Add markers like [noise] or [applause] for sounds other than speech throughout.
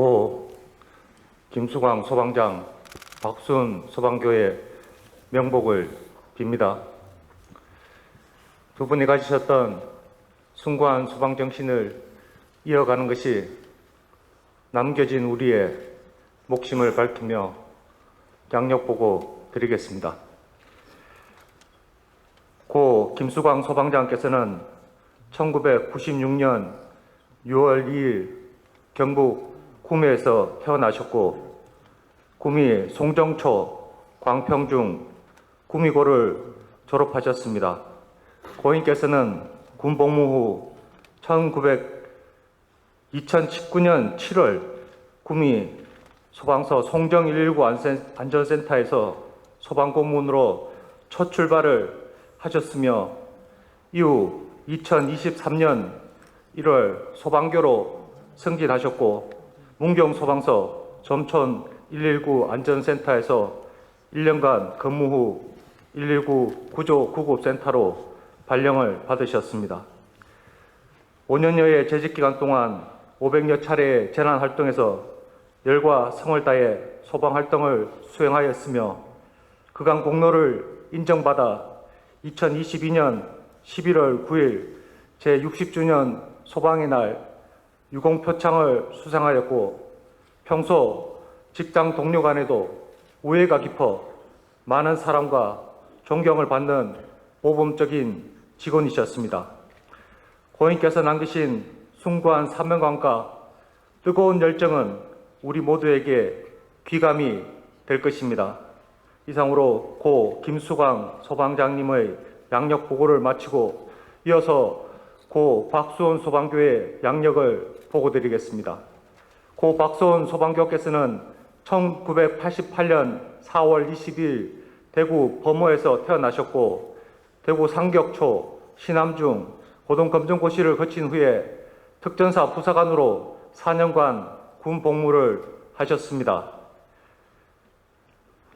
고 김수광 소방장, 박순 소방교의 명복을 빕니다. 두 분이 가지셨던 숭고한 소방 정신을 이어가는 것이 남겨진 우리의 목심을 밝히며 양력 보고 드리겠습니다. 고 김수광 소방장께서는 1996년 6월 2일 경북 구미에서 태어나셨고 구미 송정초 광평중 구미고를 졸업하셨습니다. 고인께서는 군 복무 후 1900, 2019년 7월 구미 소방서 송정 119 안센- 안전센터에서 소방공무원으로 첫 출발을 하셨으며 이후 2023년 1월 소방교로 승진하셨고 문경 소방서 점촌 119 안전센터에서 1년간 근무 후 119 구조 구급센터로 발령을 받으셨습니다. 5년여의 재직 기간 동안 500여 차례의 재난 활동에서 열과 성을 다해 소방 활동을 수행하였으며 그간 공로를 인정받아 2022년 11월 9일 제60주년 소방의 날 유공표창을 수상하였고 평소 직장 동료 간에도 우애가 깊어 많은 사랑과 존경을 받는 모범적인 직원이셨습니다. 고인께서 남기신 숭고한 사명감과 뜨거운 열정은 우리 모두에게 귀감이 될 것입니다. 이상으로 고 김수광 소방장님의 양력 보고를 마치고 이어서 고 박수원 소방교의 양력을 보고드리겠습니다. 고 박수원 소방교께서는 1988년 4월 20일 대구 범어에서 태어나셨고 대구 상격초, 신암중, 고등검정고시를 거친 후에 특전사 부사관으로 4년간 군 복무를 하셨습니다.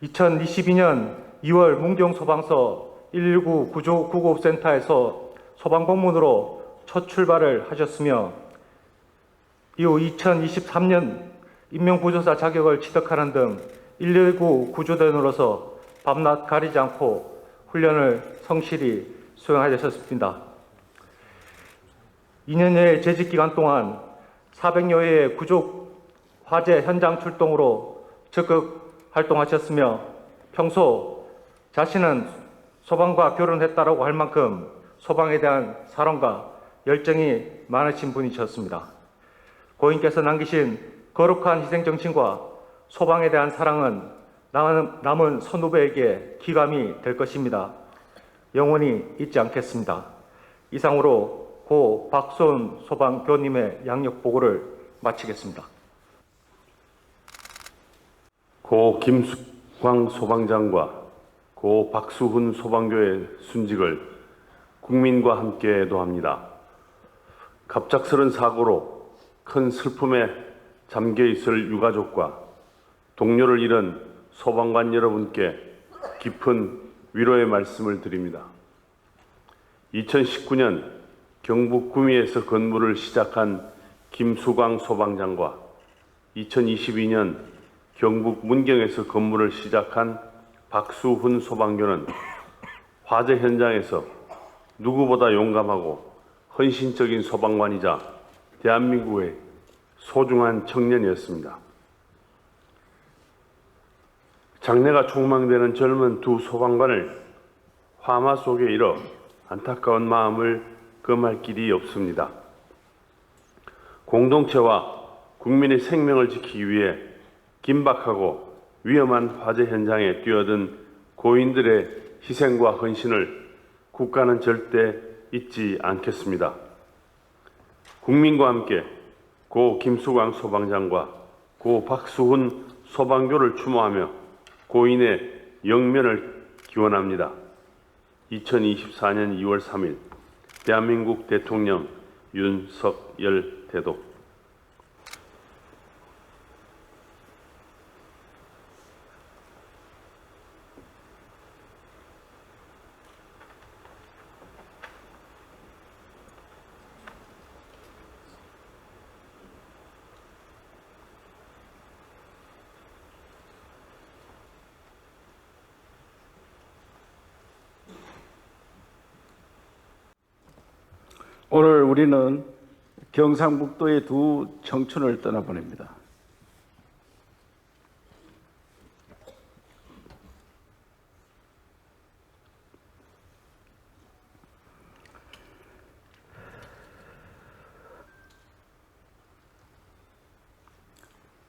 2022년 2월 문경소방서 119 구조 구급센터에서 소방공무원으로 첫 출발을 하셨으며 이후 2023년 인명구조사 자격을 취득하는 등 119 구조대원으로서 밤낮 가리지 않고 훈련을 성실히 수행하셨습니다. 2년여의 재직 기간 동안 400여 회의 구조 화재 현장 출동으로 적극 활동하셨으며 평소 자신은 소방과 결혼했다라고 할 만큼 소방에 대한 사랑과 열정이 많으신 분이셨습니다. 고인께서 남기신 거룩한 희생 정신과 소방에 대한 사랑은 남은, 선후배에게 기감이 될 것입니다. 영원히 잊지 않겠습니다. 이상으로 고 박손 소방교님의 양력 보고를 마치겠습니다. 고 김수광 소방장과 고 박수훈 소방교의 순직을 국민과 함께 도합니다. 갑작스런 사고로 큰 슬픔에 잠겨 있을 유가족과 동료를 잃은 소방관 여러분께 깊은 위로의 말씀을 드립니다. 2019년 경북 구미에서 근무를 시작한 김수광 소방장과 2022년 경북 문경에서 근무를 시작한 박수훈 소방교는 화재 현장에서 누구보다 용감하고 헌신적인 소방관이자 대한민국의 소중한 청년이었습니다. 장래가 촉망되는 젊은 두 소방관을 화마 속에 잃어 안타까운 마음을 금할 길이 없습니다. 공동체와 국민의 생명을 지키기 위해 긴박하고 위험한 화재 현장에 뛰어든 고인들의 희생과 헌신을 국가는 절대 잊지 않겠습니다. 국민과 함께 고 김수광 소방장과 고 박수훈 소방교를 추모하며 고인의 영면을 기원합니다. 2024년 2월 3일 대한민국 대통령 윤석열 대독 오늘 우리는 경상북도의 두 청춘을 떠나보냅니다.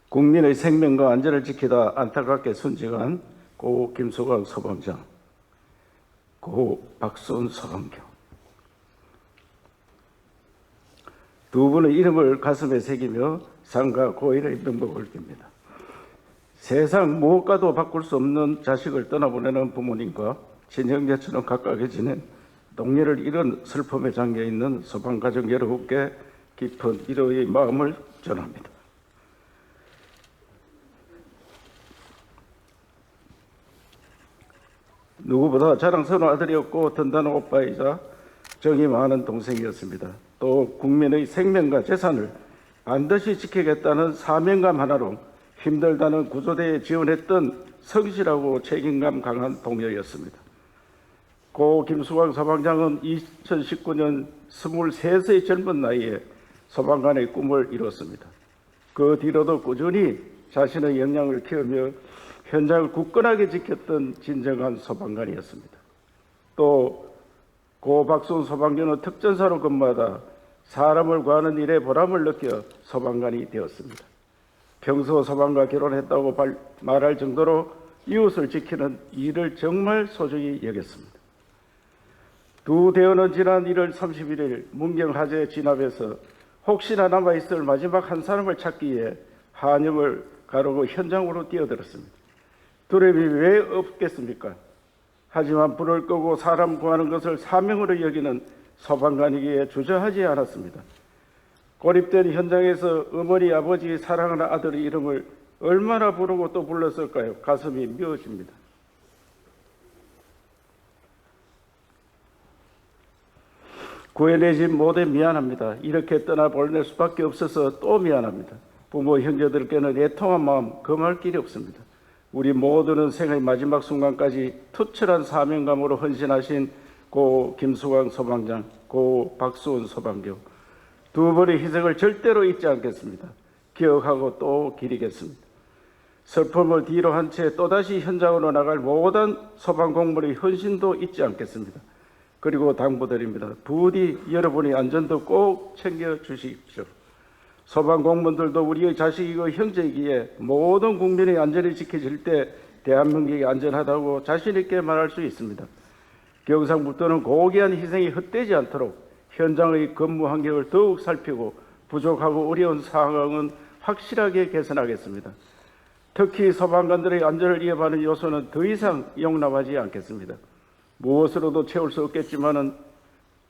국민의 생명과 안전을 지키다 안타깝게 순직한 고 김수광 서방장, 고 박순 서방교. 두 분의 이름을 가슴에 새기며 상가 고인의 명복을 빕니다. 세상 무엇과도 바꿀 수 없는 자식을 떠나보내는 부모님과 친형제처럼 가깝게 지낸 동료를 잃은 슬픔에 잠겨 있는 소방 가족 여러분께 깊은 위로의 마음을 전합니다. 누구보다 자랑스러운 아들이었고 든든한 오빠이자 정이 많은 동생이었습니다. 또 국민의 생명과 재산을 반드시 지키겠다는 사명감 하나로 힘들다는 구조대에 지원했던 성실하고 책임감 강한 동료였습니다. 고 김수광 소방장은 2019년 23세의 젊은 나이에 소방관의 꿈을 이뤘습니다. 그 뒤로도 꾸준히 자신의 역량을 키우며 현장을 굳건하게 지켰던 진정한 소방관이었습니다. 또 고 박순 소방관은 특전사로 근무하다 사람을 구하는 일에 보람을 느껴 소방관이 되었습니다. 평소 소방과 결혼했다고 발- 말할 정도로 이웃을 지키는 일을 정말 소중히 여겼습니다. 두 대원은 지난 1월 31일 문경 화재 진압에서 혹시나 남아있을 마지막 한 사람을 찾기 위해 한영을 가르고 현장으로 뛰어들었습니다. 두려움이 왜 없겠습니까? 하지만 불을 끄고 사람 구하는 것을 사명으로 여기는 소방관이기에 주저하지 않았습니다. 고립된 현장에서 어머니, 아버지, 사랑하는 아들의 이름을 얼마나 부르고 또 불렀을까요? 가슴이 미어집니다. 구해내진 못해 미안합니다. 이렇게 떠나 보낼 수밖에 없어서 또 미안합니다. 부모, 형제들께는 애통한 마음 금할 길이 없습니다. 우리 모두는 생의 마지막 순간까지 투철한 사명감으로 헌신하신 고 김수광 소방장, 고 박수원 소방교 두 분의 희생을 절대로 잊지 않겠습니다. 기억하고 또 기리겠습니다. 슬픔을 뒤로 한 채 또다시 현장으로 나갈 모든 소방 공무원의 헌신도 잊지 않겠습니다. 그리고 당부드립니다. 부디 여러분의 안전도 꼭 챙겨 주십시오. 소방 공무원들도 우리의 자식이고 형제이기에 모든 국민의 안전을 지켜질 때 대한민국이 안전하다고 자신 있게 말할 수 있습니다. 경상북도는 고귀한 희생이 헛되지 않도록 현장의 근무 환경을 더욱 살피고 부족하고 어려운 상황은 확실하게 개선하겠습니다. 특히 소방관들의 안전을 위협하는 요소는 더 이상 용납하지 않겠습니다. 무엇으로도 채울 수 없겠지만은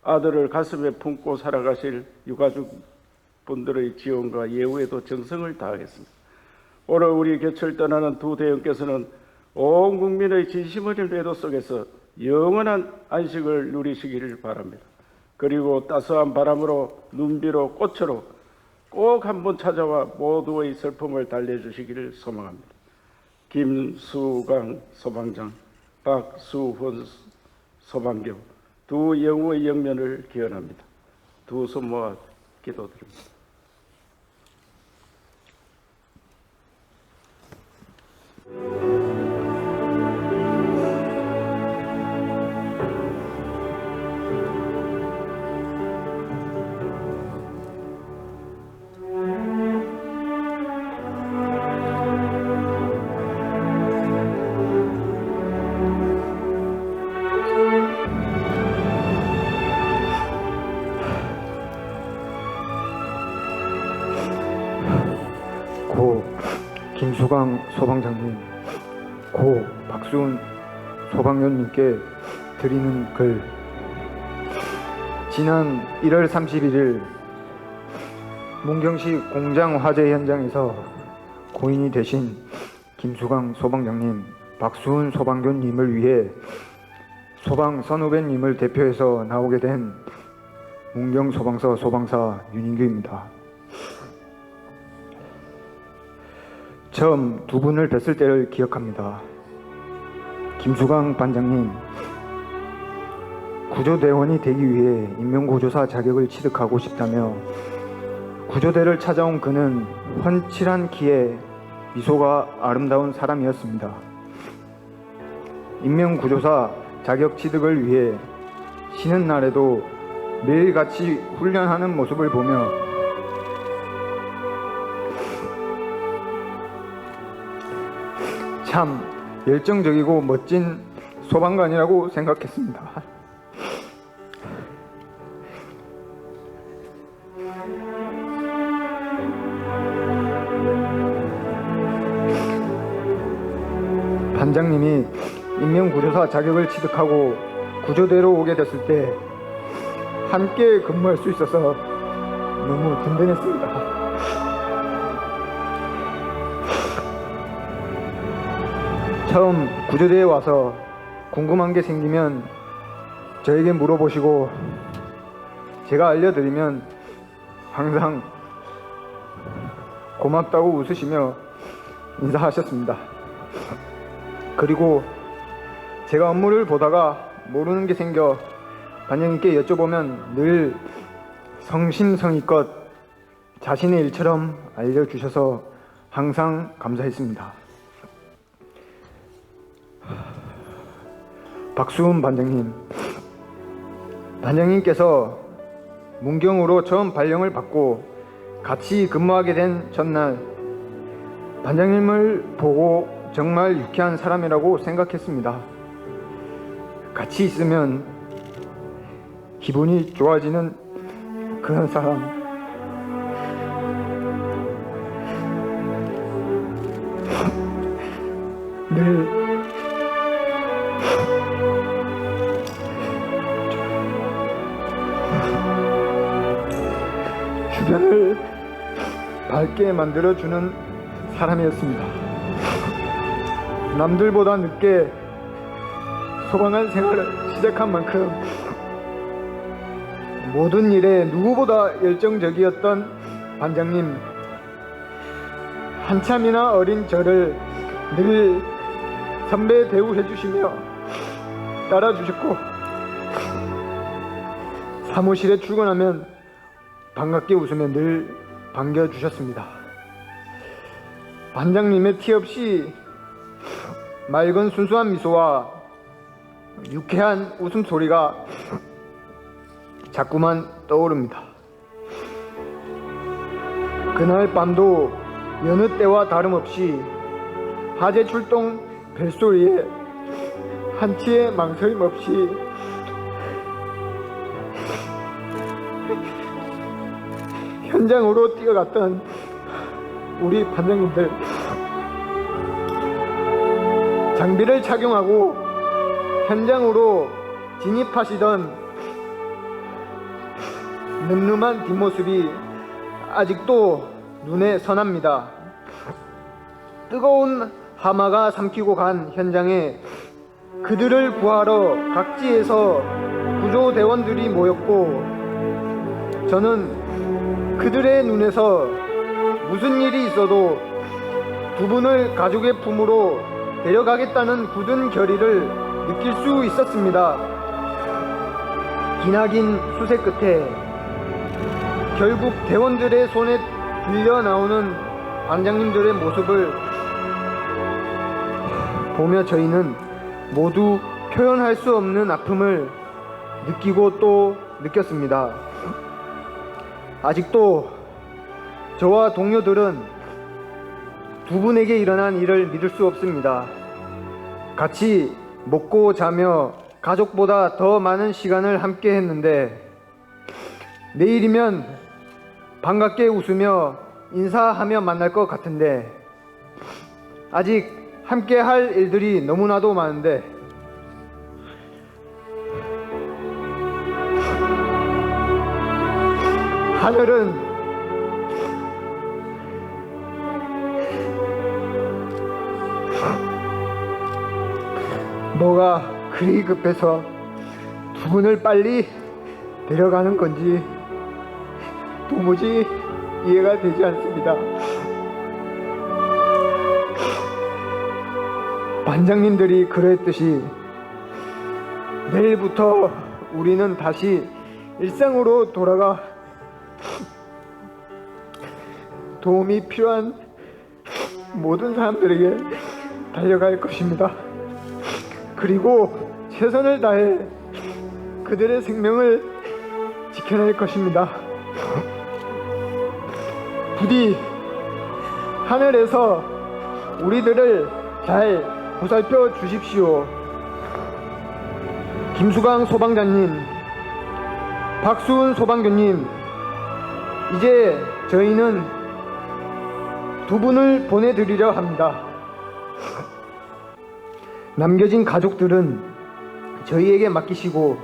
아들을 가슴에 품고 살아가실 유가족 분들의 지원과 예우에도 정성을 다하겠습니다. 오늘 우리 개철 떠나는 두 대원께서는 온 국민의 진심 어린 배도 속에서 영원한 안식을 누리시기를 바랍니다. 그리고 따스한 바람으로 눈비로 꽃으로 꼭 한번 찾아와 모두의 슬픔을 달래주시기를 소망합니다. 김수강 소방장, 박수훈 소방교 두 영우의 영면을 기원합니다. 두 손 모아 기도드립니다. 고 김수광 소방장님, 고 박수훈 소방관님께 드리는 글. 지난 1월 31일 문경시 공장 화재 현장에서 고인이 되신 김수광 소방장님, 박수훈 소방교님을 위해 소방 선후배님을 대표해서 나오게 된 문경 소방서 소방사 윤인규입니다. 처음 두 분을 뵀을 때를 기억합니다. 김수강 반장님, 구조대원이 되기 위해 인명구조사 자격을 취득하고 싶다며 구조대를 찾아온 그는 훤칠한 키에 미소가 아름다운 사람이었습니다. 인명구조사 자격 취득을 위해 쉬는 날에도 매일같이 훈련하는 모습을 보며 참 열정적이고 멋진 소방관이라고 생각했습니다. 반장님이 인명구조사 자격을 취득하고 구조대로 오게 됐을 때 함께 근무할 수 있어서 너무 든든했습니다. 처음 구조대에 와서 궁금한 게 생기면 저에게 물어보시고 제가 알려드리면 항상 고맙다고 웃으시며 인사하셨습니다. 그리고 제가 업무를 보다가 모르는 게 생겨 반장님께 여쭤보면 늘 성심성의껏 자신의 일처럼 알려주셔서 항상 감사했습니다. 박수훈 반장님, 반장님께서 문경으로 처음 발령을 받고 같이 근무하게 된 전날 반장님을 보고 정말 유쾌한 사람이라고 생각했습니다. 같이 있으면 기분이 좋아지는 그런 사람. [laughs] 늘 주변을 밝게 만들어주는 사람이었습니다. 남들보다 늦게 소방관 생활을 시작한 만큼 모든 일에 누구보다 열정적이었던 반장님 한참이나 어린 저를 늘 선배 대우해 주시며 따라 주셨고 사무실에 출근하면 반갑게 웃으며 늘 반겨주셨습니다. 반장님의 티 없이 맑은 순수한 미소와 유쾌한 웃음소리가 자꾸만 떠오릅니다. 그날 밤도 여느 때와 다름없이 하재 출동 벨소리에 한치의 망설임 없이 현장으로 뛰어갔던 우리 반장님들 장비를 착용하고 현장으로 진입하시던 늠름한 뒷모습이 아직도 눈에 선합니다. 뜨거운 하마가 삼키고 간 현장에 그들을 구하러 각지에서 구조대원들이 모였고 저는 그들의 눈에서 무슨 일이 있어도 두 분을 가족의 품으로 데려가겠다는 굳은 결의를 느낄 수 있었습니다. 기나긴 수색 끝에 결국 대원들의 손에 들려 나오는 반장님들의 모습을 보며 저희는 모두 표현할 수 없는 아픔을 느끼고 또 느꼈습니다. 아직도 저와 동료들은 두 분에게 일어난 일을 믿을 수 없습니다. 같이 먹고 자며 가족보다 더 많은 시간을 함께 했는데 내일이면 반갑게 웃으며 인사하며 만날 것 같은데 아직 함께 할 일들이 너무나도 많은데 하늘은 뭐가 그리 급해서 두 분을 빨리 데려가는 건지 도무지 이해가 되지 않습니다. 반장님들이 그랬듯이 내일부터 우리는 다시 일상으로 돌아가 도움이 필요한 모든 사람들에게 달려갈 것입니다. 그리고 최선을 다해 그들의 생명을 지켜낼 것입니다. 부디 하늘에서 우리들을 잘 보살펴 주십시오. 김수강 소방관님, 박수은 소방교님, 이제 저희는 두 분을 보내드리려 합니다. [laughs] 남겨진 가족들은 저희에게 맡기시고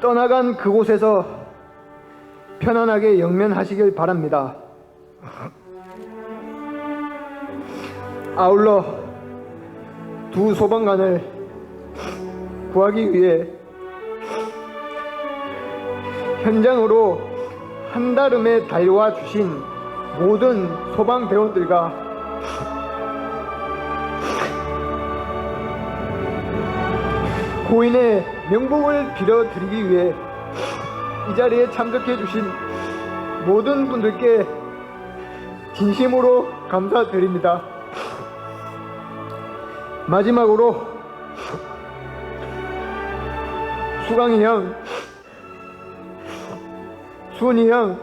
떠나간 그곳에서 편안하게 영면하시길 바랍니다. [laughs] 아울러 두 소방관을 구하기 위해 현장으로 한달음에 달려와 주신 모든 소방 대원들과 고인의 명복을 빌어드리기 위해 이 자리에 참석해 주신 모든 분들께 진심으로 감사드립니다. 마지막으로 수강이 형, 수은이 형,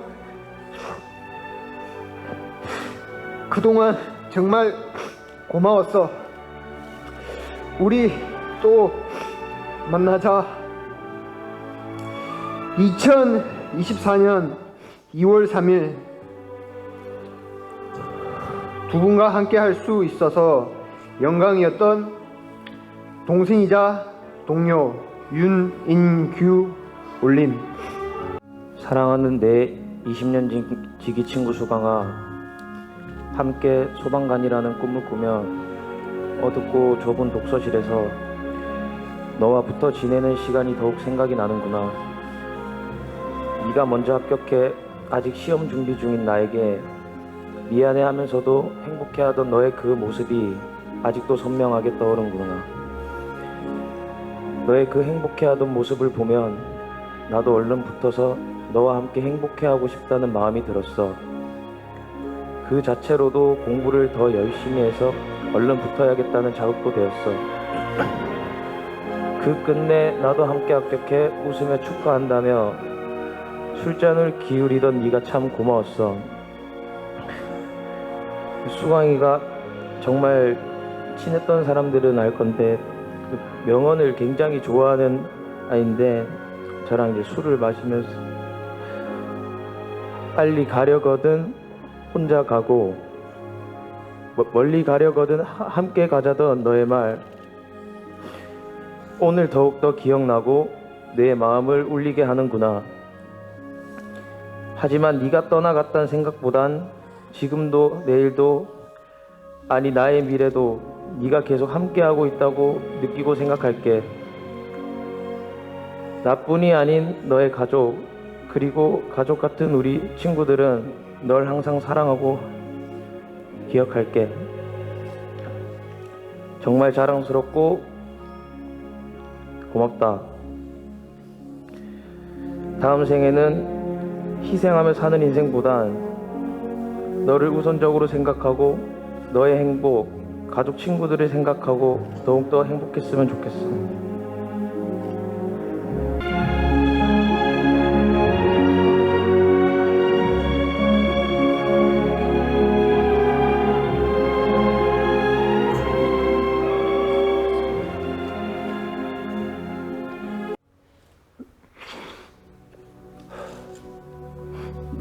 그동안 정말 고마웠어. 우리 또 만나자. 2024년 2월 3일 두 분과 함께 할 수 있어서 영광이었던 동생이자 동료 윤인규 올림 사랑하는 내 20년 지- 지기 친구 수강아 함께 소방관이라는 꿈을 꾸며 어둡고 좁은 독서실에서 너와 붙어 지내는 시간이 더욱 생각이 나는구나. 네가 먼저 합격해 아직 시험 준비 중인 나에게 미안해 하면서도 행복해 하던 너의 그 모습이 아직도 선명하게 떠오르는구나. 너의 그 행복해 하던 모습을 보면 나도 얼른 붙어서 너와 함께 행복해하고 싶다는 마음이 들었어. 그 자체로도 공부를 더 열심히 해서 얼른 붙어야겠다는 자극도 되었어. 그 끝내 나도 함께 합격해 웃으며 축하한다며 술잔을 기울이던 네가 참 고마웠어. 수광이가 정말 친했던 사람들은 알 건데 그 명언을 굉장히 좋아하는 아이인데 저랑 이제 술을 마시면서 빨리 가려거든 혼자 가고 뭐- 멀리 가려거든 하- 함께 가자던 너의 말. 오늘 더욱더 기억나고 내 마음을 울리게 하는구나. 하지만 네가 떠나갔다는 생각보단 지금도 내일도 아니 나의 미래도 네가 계속 함께하고 있다고 느끼고 생각할게. 나뿐이 아닌 너의 가족 그리고 가족 같은 우리 친구들은 널 항상 사랑하고 기억할게. 정말 자랑스럽고 고맙다. 다음 생에는 희생하며 사는 인생보단 너를 우선적으로 생각하고 너의 행복, 가족 친구들을 생각하고 더욱더 행복했으면 좋겠어.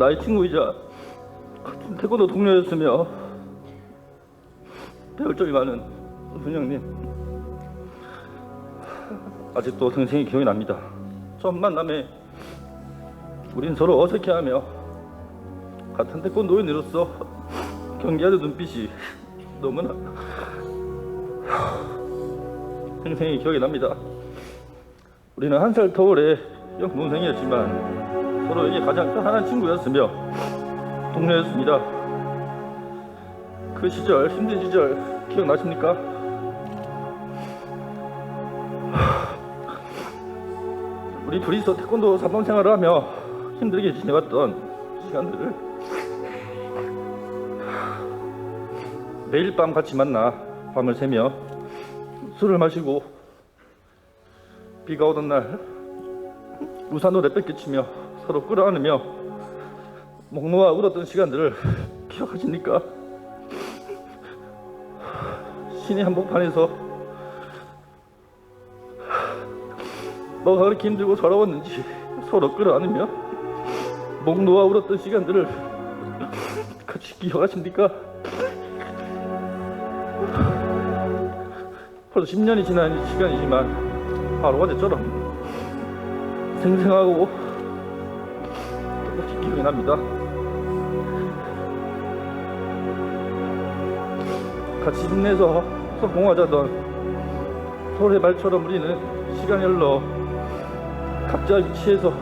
나의 친구이자 같은 태권도 동료였으며 배울 점이 많은 훈영님. 아직도 동생이 기억이 납니다. 첫 만남에 우린 서로 어색해하며 같은 태권도인으로서 경계하는 눈빛이 너무나 생생히 기억이 납니다. 우리는 한 살 터울의 영동생이었지만 서로에게 가장 편안한 친구였으며 동료였습니다. 그 시절 힘든 시절 기억나십니까? 우리 둘이서 태권도 사범 생활을 하며 힘들게 지내왔던 시간들을 매일 밤 같이 만나 밤을 새며 술을 마시고 비가 오던 날 우산으로 내뺏기치며 서로 끌어안으며 목 놓아 울었던 시간들을 기억하십니까? 신의 한복판에서 뭐가 그렇게 힘들고 서러웠는지 서로 끌어안으며 목 놓아 울었던 시간들을 같이 기억하십니까? 벌써 10년이 지난 시간이지만 바로 어제처럼 생생하고 똑같이 기억이 납니다. 같이 힘내서 성공하자던 소래발처럼 우리는 시간이 흘러 각자 위치에서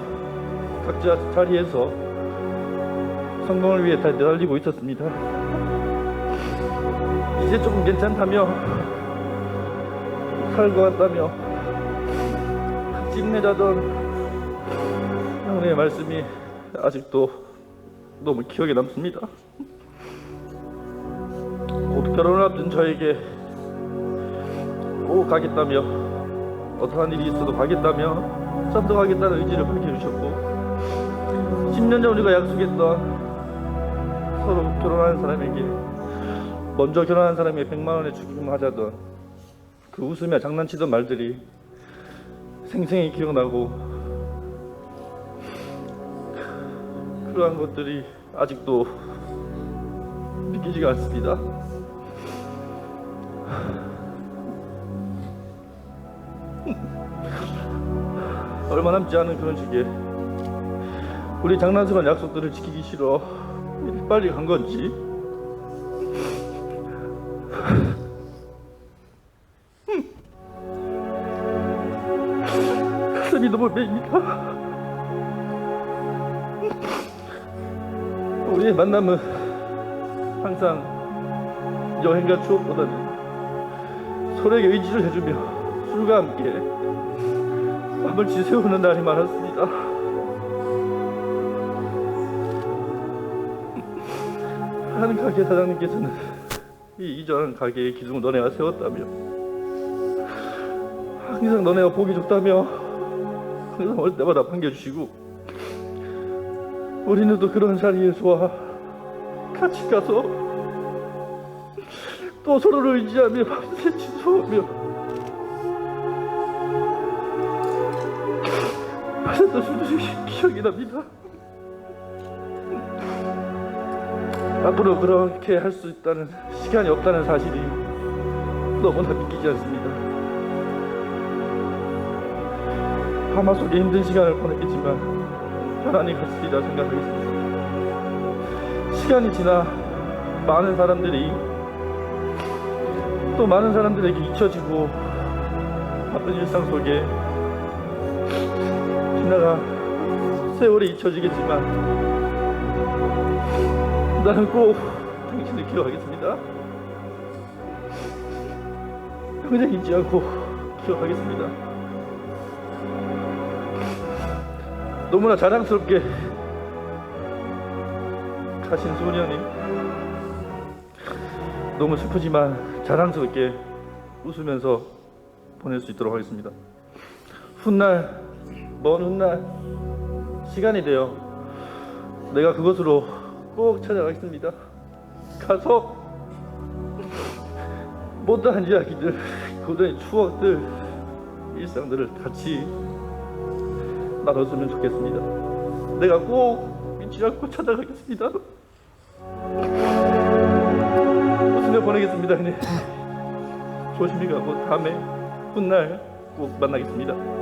각자 자리에서 성공을 위해 다 내달리고 있었습니다. 이제 조금 괜찮다며 살것 같다며 같이 힘내자던 형의 말씀이 아직도 너무 기억에 남습니다. 곧 결혼을 앞둔 저에게 꼭 가겠다며 어떠한 일이 있어도 가겠다며 선도하겠다는 의지를 밝혀주셨고 10년 전 우리가 약속했던 서로 결혼하는 사람에게 먼저 결혼한 사람에게 100만 원의 축의금 하자던 그 웃으며 장난치던 말들이 생생히 기억나고 그러한 것들이 아직도 믿기지가 않습니다. [laughs] 얼마 남지 않은 그런 시기에 우리 장난스러운 약속들을 지키기 싫어 빨리 간 건지 [laughs] 가슴이 너무 메입니다. 우리의 만남은 항상 여행과 추억보다는 서로에게 의지를 해주며 술과 함께 밤을 지새우는 날이 많았습니다. 한 가게 사장님께서는 이 이전 가게의 기둥을 너네가 세웠다며 항상 너네가 보기 좋다며 항상 올 때마다 반겨주시고 우리는 또 그런 자리에서 같이 가서 또 서로를 의지하며 밤새 지소하며 마셨던 술들이 기억이 납니다. 앞으로 그렇게 할 수 있다는 시간이 없다는 사실이 너무나 믿기지 않습니다. 하마 속에 힘든 시간을 보냈겠지만 편안히 갔으리라 생각하겠습니다. 시간이 지나 많은 사람들이 또 많은 사람들에게 잊혀지고 바쁜 일상 속에 지나가 세월이 잊혀지겠지만 나는 꼭 당신을 기억하겠습니다. 평생 잊지 않고 기억하겠습니다. 너무나 자랑스럽게 가신 소년이 너무 슬프지만 자랑스럽게 웃으면서 보낼 수 있도록 하겠습니다. 훗날 먼 훗날 시간이 되어 내가 그곳으로 꼭 찾아가겠습니다. 가서 못다한 이야기들, 고전의 추억들, 일상들을 같이 나눴으면 좋겠습니다. 내가 꼭 잊지 않고 찾아가겠습니다. 웃으며 보내겠습니다. 형님. 조심히 가고 다음에 훗날 꼭 만나겠습니다.